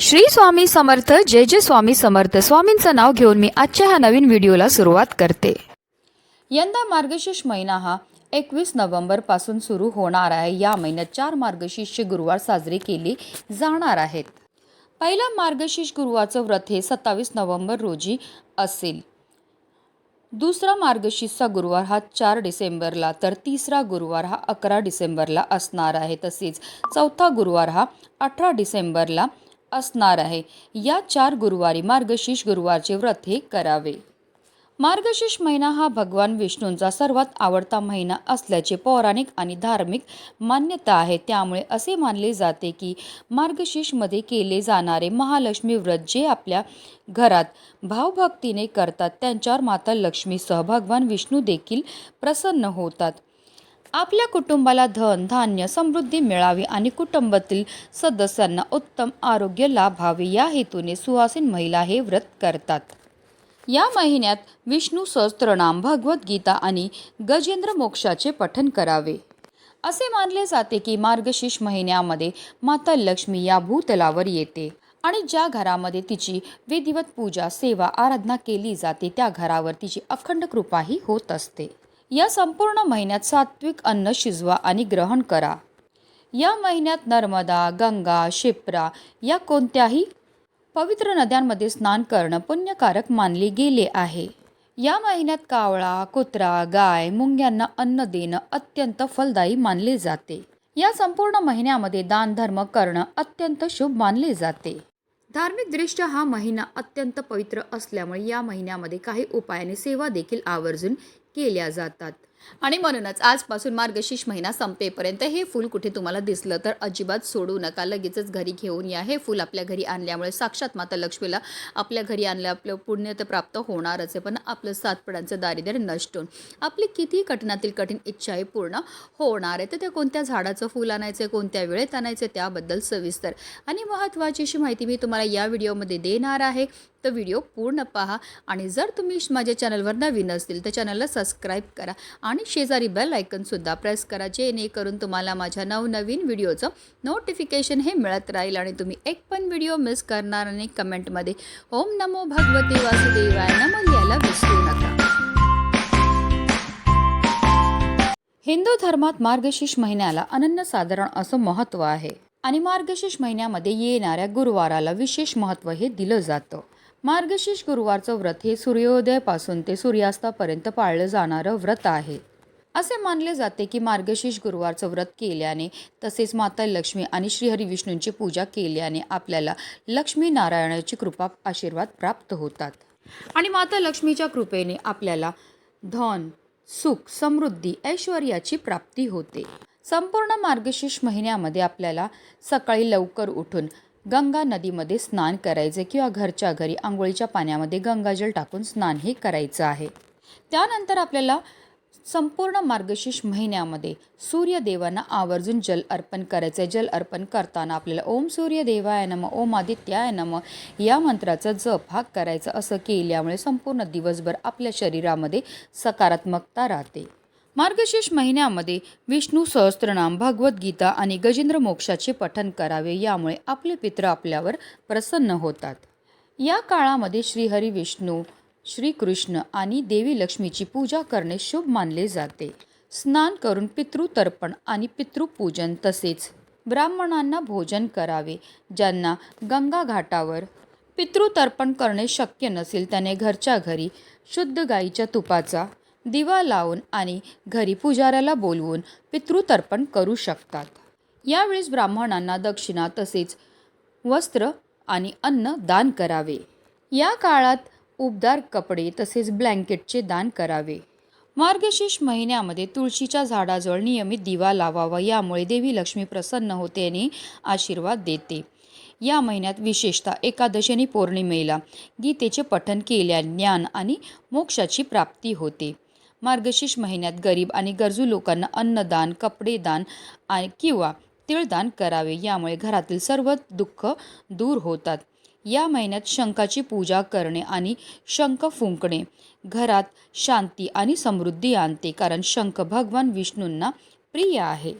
श्री स्वामी समर्थ जय जय स्वामी समर्थ. स्वामींचं नाव घेऊन मी आजच्या ह्या नवीन व्हिडिओला सुरुवात करते. यंदा मार्गशीर्ष महिना हा एकवीस नोव्हेंबरपासून सुरू होणार आहे. या महिन्यात चार मार्गशीर्ष गुरुवार साजरे केले जाणार आहेत. पहिला मार्गशीर्ष गुरुवारचं व्रत हे सत्तावीस नोव्हेंबर रोजी असेल. दुसरा मार्गशीर्षचा गुरुवार हा चार डिसेंबरला तर तिसरा गुरुवार हा अकरा डिसेंबरला असणार आहे. तसेच चौथा गुरुवार हा अठरा डिसेंबरला असणार आहे. या चार गुरुवारी मार्गशीर्ष गुरुवारचे व्रत हे करावे. मार्गशीर्ष महिना हा भगवान विष्णूंचा सर्वात आवडता महिना असल्याचे पौराणिक आणि धार्मिक मान्यता आहे. त्यामुळे असे मानले जाते की मार्गशीर्षमध्ये केले जाणारे महालक्ष्मी व्रत जे आपल्या घरात भावभक्तीने करतात त्यांच्यावर माता लक्ष्मीसह भगवान विष्णू देखील प्रसन्न होतात. आपल्या कुटुंबाला धन धान्य समृद्धी मिळावी आणि कुटुंबातील सदस्यांना उत्तम आरोग्य लाभावे या हेतूने सुहासीन महिला हे व्रत करतात. या महिन्यात विष्णू सहस्त्रनाम भगवद्गीता आणि गजेंद्र मोक्षाचे पठन करावे. असे मानले जाते की मार्गशीर्ष महिन्यामध्ये माता लक्ष्मी या भूतलावर येते आणि ज्या घरामध्ये तिची विधिवत पूजा सेवा आराधना केली जाते त्या घरावर तिची अखंड कृपाही होत असते. या संपूर्ण महिन्यात सात्विक अन्न शिजवा आणि ग्रहण करा. या महिन्यात नर्मदा गंगा शिप्रा या कोणत्याही पवित्र नद्यांमध्ये स्नान करणं पुण्यकारक मानले गेले आहे. या महिन्यात कावळा कुत्रा गाय मुंग्यांना अन्न देणं अत्यंत फलदायी मानले जाते. या संपूर्ण महिन्यामध्ये दान धर्म करणं अत्यंत शुभ मानले जाते. धार्मिक दृष्ट्या हा महिना अत्यंत पवित्र असल्यामुळे या महिन्यामध्ये काही उपायाने सेवा देखील आवर्जून केल्या जातात. आणि म्हणूनच आजपासून मार्गशीर्ष महिना संपेपर्यंत हे फूल कुठे तुम्हाला दिसलं तर अजिबात सोडू नका. लगेचच घरी घेऊन या. हे फूल आपल्या घरी आणल्यामुळे साक्षात माता लक्ष्मीला आपल्या घरी आणलं आपलं पुण्य तर प्राप्त होणारच आहे. पण आपलं सातपडांचं दारिद्र्य नष्ट होऊन आपली किती कठीणातील कठीण इच्छाही पूर्ण होणार आहे. तर त्या कोणत्या झाडाचं फूल आणायचं आहे कोणत्या वेळेत आणायचं आहे त्याबद्दल सविस्तर आणि महत्त्वाची अशी माहिती मी तुम्हाला या व्हिडिओमध्ये देणार आहे. तर व्हिडिओ पूर्ण पहा आणि जर तुम्ही माझ्या चॅनलवर नवीन असतील तर चॅनलला सबस्क्राईब करा आणि शेजारी बेल आयकनसुद्धा प्रेस करा जेणेकरून तुम्हाला माझ्या नवनवीन व्हिडिओचं नोटिफिकेशन हे मिळत राहील आणि तुम्ही एक पण व्हिडिओ मिस करणार आणि कमेंटमध्ये ओम नमो भगवते वासुदेवाय नमो याला विसरू नका. हिंदू धर्मात मार्गशीर्ष महिन्याला अनन्यसाधारण असं महत्त्व आहे आणि मार्गशीर्ष महिन्यामध्ये येणाऱ्या गुरुवाराला विशेष महत्त्व हे दिलं जातं. मार्गशीर्ष गुरुवारचं व्रत हे सूर्योदयापासून ते सूर्यास्तापर्यंत पाळलं जाणारं व्रत आहे. असे मानले जाते की मार्गशीर्ष गुरुवारचं व्रत केल्याने तसेच माता लक्ष्मी आणि श्रीहरी विष्णूंची पूजा केल्याने आपल्याला लक्ष्मी नारायणाची कृपा आशीर्वाद प्राप्त होतात. आणि माता लक्ष्मीच्या कृपेने आपल्याला धन सुख समृद्धी ऐश्वर्याची प्राप्ती होते. संपूर्ण मार्गशीर्ष महिन्यामध्ये आपल्याला सकाळी लवकर उठून गंगा नदीमध्ये स्नान करायचे किंवा घरच्या घरी आंघोळीच्या पाण्यामध्ये गंगाजल टाकून स्नान हे करायचं आहे. त्यानंतर आपल्याला संपूर्ण मार्गशीर्ष महिन्यामध्ये सूर्यदेवांना आवर्जून जल अर्पण करायचं आहे जल अर्पण करताना आपल्याला ओम सूर्यदेवाय नम ओम आदित्याय नम या मंत्राचा जप हा करायचा असं केल्यामुळे संपूर्ण दिवसभर आपल्या शरीरामध्ये सकारात्मकता राहते. मार्गशीर्ष महिन्यामध्ये विष्णू सहस्त्रनाम भगवद्गीता आणि गजेंद्र मोक्षाचे पठन करावे यामुळे आपले पित्र आपल्यावर प्रसन्न होतात. या काळामध्ये श्रीहरी विष्णू श्रीकृष्ण आणि देवी लक्ष्मीची पूजा करणे शुभ मानले जाते. स्नान करून पितृतर्पण आणि पितृपूजन तसेच ब्राह्मणांना भोजन करावे ज्यांना गंगा घाटावर पितृतर्पण करणे शक्य नसेल त्याने घरच्या घरी शुद्ध गाईच्या तुपाचा दिवा लावून आणि घरी पुजाऱ्याला बोलवून पितृतर्पण करू शकतात. यावेळेस ब्राह्मणांना दक्षिणा तसेच वस्त्र आणि अन्न दान करावे. या काळात उबदार कपडे तसेच ब्लँकेटचे दान करावे. मार्गशीर्ष महिन्यामध्ये तुळशीच्या झाडाजवळ नियमित दिवा लावावा यामुळे देवी लक्ष्मी प्रसन्न होते आणि आशीर्वाद देते. या महिन्यात विशेषतः एकादशी पौर्णिमेला गीतेचे पठन केल्या ज्ञान आणि मोक्षाची प्राप्ती होते. मार्गशीर्ष महिन्यात गरीब आणि गरजू लोकांना अन्नदान कपडेदान आणि किंवा तिळदान करावे. यामुळे घरातील सर्व दुःख दूर होतात. या महिन्यात शंखाची पूजा करणे आणि शंख फुंकणे. घरात शांती आणि समृद्धी आणते कारण शंख भगवान विष्णूंना प्रिय आहे.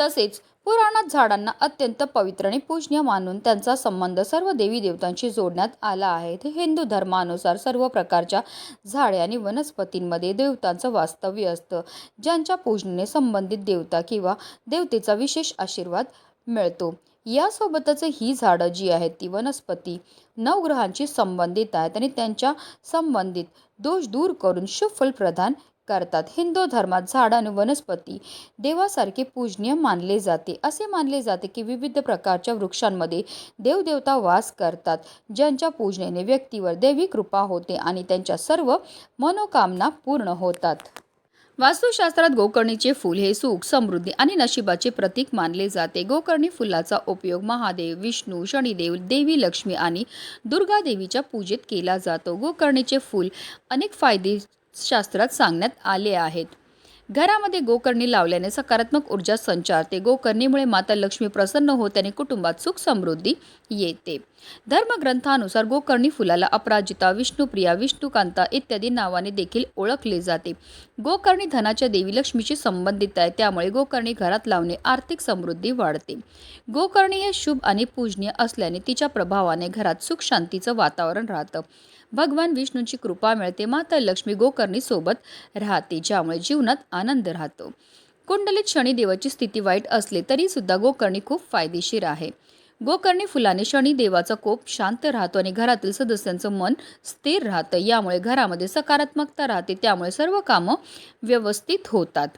तसेच पुराणात झाडांना अत्यंत पवित्र आणि पूजनीय मानून त्यांचा संबंध सर्व देवी देवतांशी जोडण्यात आला आहे. ते हिंदू धर्मानुसार सर्व प्रकारच्या झाडे आणि वनस्पतींमध्ये देवतांचं वास्तव्य असतं ज्यांच्या पूजनेने संबंधित देवता किंवा देवतेचा विशेष आशीर्वाद मिळतो. यासोबतच ही झाडं जी आहेत ती वनस्पती नवग्रहांशी संबंधित आहेत आणि त्यांच्या संबंधित दोष दूर करून शुभफल प्रदान करतात. हिंदू धर्मात झाड आणि वनस्पती देवासारखे पूजनीय मानले जाते. असे मानले जाते की विविध प्रकारच्या वृक्षांमध्ये देवदेवता वास करतात. ज्यांच्या पूजनेने व्यक्तीवर देवी कृपा होते आणि त्यांच्या सर्व मनोकामना पूर्ण होतात. वास्तुशास्त्रात गोकर्णीचे फूल हे सुख समृद्धी आणि नशिबाचे प्रतीक मानले जाते. गोकर्णी फुलाचा उपयोग महादेव विष्णू शनिदेव देवी लक्ष्मी आणि दुर्गा देवीच्या पूजेत केला जातो. गोकर्णीचे फूल अनेक फायदे शास्त्रात सांगण्यात आले आहेत. घरामध्ये गोकर्णी लावल्याने सकारात्मक ऊर्जा संचारते. गोकर्णीमुळे माता लक्ष्मी प्रसन्न होते आणि कुटुंबात सुख समृद्धी येते. धर्मग्रंथानुसार गोकर्णी फुलाला अपराजिता विष्णुप्रिया विष्णुकांता इत्यादी नावाने देखील ओळखले जाते. गोकर्णी धनाच्या देवी लक्ष्मीशी संबंधित आहे. त्यामुळे गोकर्णी घरात लावणे आर्थिक समृद्धी वाढते. गोकर्णी हे शुभ आणि पूजनीय असल्याने तिच्या प्रभावाने घरात सुख शांतीचं वातावरण राहतं. भगवान विष्णूंची कृपा मिळते माता लक्ष्मी गोकर्णी सोबत राहते ज्यामुळे जीवनात आनंद राहतो. कुंडलीत शनिदेवाची स्थिती वाईट असली तरी सुद्धा गोकर्णी खूप फायदेशीर आहे. गोकर्णी फुलाने शनिदेवाचा कोप शांत राहतो आणि घरातील सदस्यांचं मन स्थिर राहतं. यामुळे घरामध्ये सकारात्मकता राहते त्यामुळे सर्व कामं व्यवस्थित होतात.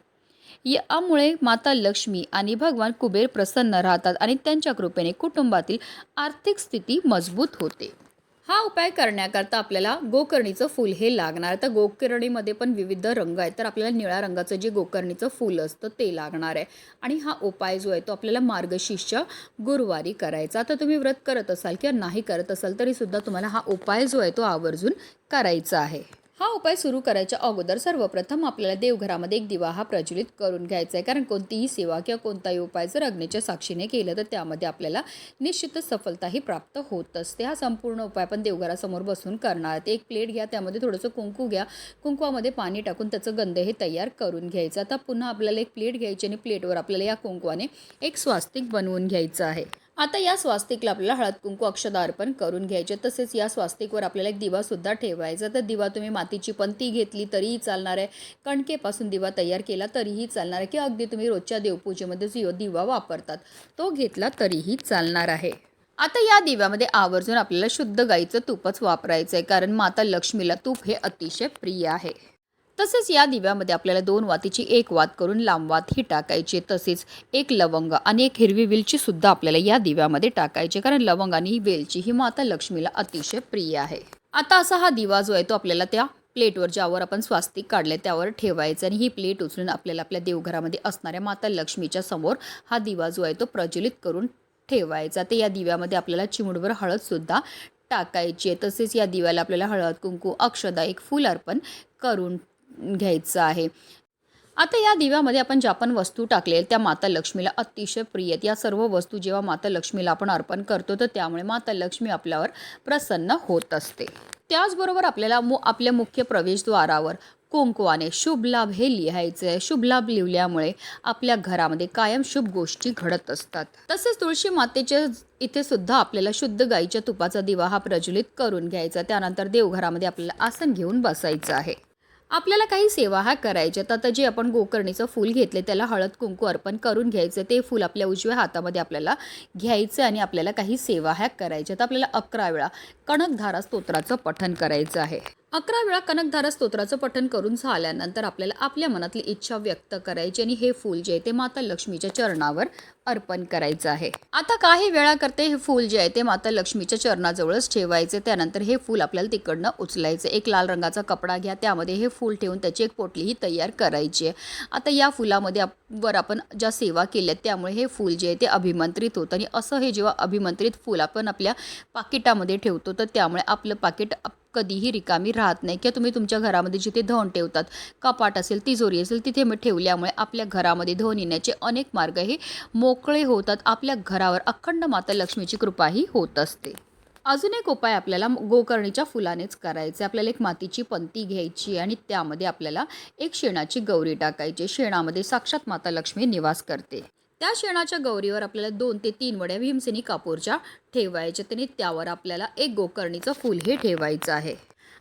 यामुळे माता लक्ष्मी आणि भगवान कुबेर प्रसन्न राहतात आणि त्यांच्या कृपेने कुटुंबातील आर्थिक स्थिती मजबूत होते. हा उपाय करण्याकरता आपल्याला गोकर्णीचं फूल हे लागणार. तर गोकर्णीमध्ये पण विविध रंग आहेत. तर आपल्याला निळ्या रंगाचं जे गोकर्णीचं फूल असतं ते लागणार आहे. आणि हा उपाय जो आहे तो आपल्याला मार्गशीर्षच्या गुरुवारी करायचा. आता तुम्ही व्रत करत असाल किंवा नाही करत असाल तरीसुद्धा तुम्हाला हा उपाय जो आहे तो आवर्जून करायचा आहे. हा उपाय सुरू करायच्या अगोदर सर्वप्रथम आपल्याला देवघरामध्ये एक दिवा हा प्रज्वलित करून घ्यायचा आहे. कारण कोणतीही सेवा किंवा कोणताही उपाय जर अग्नीच्या साक्षीने केलं तर त्यामध्ये आपल्याला निश्चितच सफलताही प्राप्त होत असते. हा संपूर्ण उपाय आपण देवघरासमोर बसून करणार. ते एक प्लेट घ्या त्यामध्ये थोडंसं कुंकू घ्या. कुंकवामध्ये पाणी टाकून त्याचं गंध हे तयार करून घ्यायचं. आता पुन्हा आपल्याला एक प्लेट घ्यायची आणि प्लेटवर आपल्याला या कुंकवाने एक स्वास्तिक बनवून घ्यायचं आहे. आता या स्वास्तिकला आपल्याला हळद कुंकू अक्षदा अर्पण करून घ्यायचे. तसेच या स्वास्तिकवर आपल्याला एक दिवासुद्धा ठेवायचा. तर दिवा तुम्ही मातीची पंती घेतली तरीही चालणार आहे. कणकेपासून दिवा तयार केला तरीही चालणार आहे. किंवा अगदी तुम्ही रोजच्या देवपूजेमध्ये जो दिवा वापरतात तो घेतला तरीही चालणार आहे. आता या दिव्यामध्ये आवर्जून आपल्याला शुद्ध गाईचं तूपच वापरायचं आहे कारण माता लक्ष्मीला तूप हे अतिशय प्रिय आहे. तसेच या दिव्यामध्ये आपल्याला दोन वातीची एक वात करून लांब वात ही टाकायची. तसेच एक लवंग आणि एक हिरवी वेलची सुद्धा आपल्याला या दिव्यामध्ये टाकायची कारण लवंग आणि ही वेलची ही माता लक्ष्मीला अतिशय प्रिय आहे. आता असा हा दिवा जो आहे तो आपल्याला त्या प्लेटवर ज्यावर आपण स्वास्तिक काढले त्यावर ठेवायचं आणि ही प्लेट उचलून आपल्याला आपल्या देवघरामध्ये असणाऱ्या माता लक्ष्मीच्या समोर हा दिवा जो आहे तो प्रज्वलित करून ठेवायचा. ते या दिव्यामध्ये आपल्याला चिमुडवर हळदसुद्धा टाकायची आहे. तसेच या दिव्याला आपल्याला हळद कुंकू अक्षदा एक फूल अर्पण करून घ्यायचं आहे. आता या दिव्यामध्ये आपण ज्या पण वस्तू टाकलेल्या त्या माता लक्ष्मीला अतिशय प्रिय आहेत. या सर्व वस्तू जेव्हा माता लक्ष्मीला आपण अर्पण करतो तर त्यामुळे माता लक्ष्मी आपल्यावर प्रसन्न होत असते. त्याचबरोबर आपल्याला मु आपल्या मुख्य प्रवेशद्वारावर कुंकवाने शुभ लाभ हे लिहायचे आहे. शुभ लाभ लिहिल्यामुळे आपल्या घरामध्ये कायम शुभ गोष्टी घडत असतात. तसेच तुळशी मातेच्या इथे सुद्धा आपल्याला शुद्ध गाईच्या तुपाचा दिवा हा प्रज्वलित करून घ्यायचा त्यानंतर देवघरामध्ये आपल्याला आसन घेऊन बसायचं आहे. आपल्याला काही सेवा ह्या करायच्यात. आता जे आपण गोकर्णीचं फूल घेतले त्याला हळद कुंकू अर्पण करून घ्यायचं ते फूल आपल्या उजव्या हातामध्ये आपल्याला घ्यायचं आणि आपल्याला काही सेवा ह्या करायच्यात. आपल्याला अकरा वेळा कणकधारा स्तोत्राचं पठण करायचं आहे. अकरा वेळा कनकधारा स्तोत्राचं पठण करून झाल्यानंतर आपल्याला आपल्या मनातली इच्छा व्यक्त करायची आणि हे फूल जे आहे ते माता लक्ष्मीच्या चरणावर अर्पण करायचं आहे. आता काही वेळा करते हे फूल जे आहे ते माता लक्ष्मीच्या चरणाजवळच ठेवायचे. त्यानंतर हे फूल आपल्याला तिकडनं उचलायचं. एक लाल रंगाचा कपडा घ्या. त्यामध्ये हे फूल ठेवून त्याची एक पोटलीही तयार करायची आहे. आता या फुलामध्ये आप- वर आपण ज्या सेवा केल्या त्यामुळे हे फूल जे आहे ते अभिमंत्रित होतं. आणि असं हे जेव्हा अभिमंत्रित फूल आपण आपल्या पाकिटामध्ये ठेवतो तर त्यामुळे आपलं पाकिट कधीही रिकामी राहत नाही. किंवा तुम्ही तुमच्या घरामध्ये जिथे धन ठेवतात कपाट असेल तिजोरी असेल तिथे मग ठेवल्यामुळे आपल्या घरामध्ये धन येण्याचे अनेक मार्ग हे मोकळे होतात. आपल्या घरावर अखंड माता लक्ष्मीची कृपाही होत असते. अजून एक उपाय आपल्याला गोकर्णीच्या फुलानेच करायचे. आपल्याला एक मातीची पंती घ्यायची आणि त्यामध्ये आपल्याला एक शेणाची गौरी टाकायची. शेणामध्ये साक्षात माता लक्ष्मी निवास करते. त्या शेणाच्या गौरीवर आपल्याला दोन ते तीन वड्या भीमसेनी कापूरच्या ठेवायच्या. त्याने त्यावर आपल्याला एक गोकर्णीचं फूल हे ठेवायचं आहे.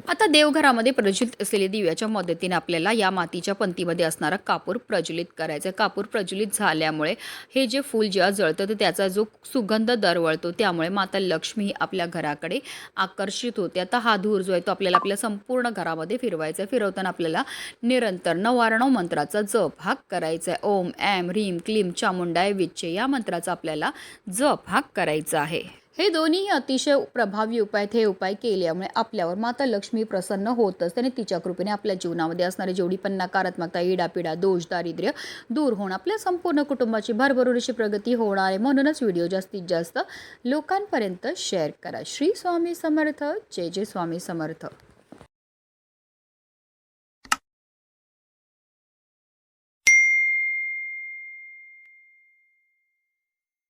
आता देवघरामध्ये प्रज्वलित असलेल्या दिव्याच्या मदतीने आपल्याला या मातीच्या पंतीमध्ये असणारा कापूर प्रज्वलित करायचा आहे. कापूर प्रज्वलित झाल्यामुळे हे जे फूल जेव्हा जळतं तर त्याचा जो सुगंध दरवळतो त्यामुळे माता लक्ष्मी ही आपल्या घराकडे आकर्षित होते. आता हा धूर जो आहे तो आपल्याला आपल्या संपूर्ण घरामध्ये फिरवायचा आहे. फिरवताना आपल्याला निरंतर नवारणव मंत्राचा जप हा करायचा आहे. ओम ॲम ह्रीम क्लीम चामुंडाय विच्चे या मंत्राचा आपल्याला जप हा करायचा आहे. हे दोन्ही अतिशय प्रभावी उपाय आहेत. हे उपाय केल्यामुळे आपल्यावर माता लक्ष्मी प्रसन्न होतच. त्याने तिच्या कृपेने आपल्या जीवनामध्ये असणारी जेवढी पण नकारात्मकता इडापिडा दोष दारिद्र्य दूर होऊन आपल्या संपूर्ण कुटुंबाची भरभरून अशी प्रगती होणार आहे. म्हणूनच व्हिडिओ जास्तीत जास्त लोकांपर्यंत शेअर करा. श्री स्वामी समर्थ. जय जय स्वामी समर्थ.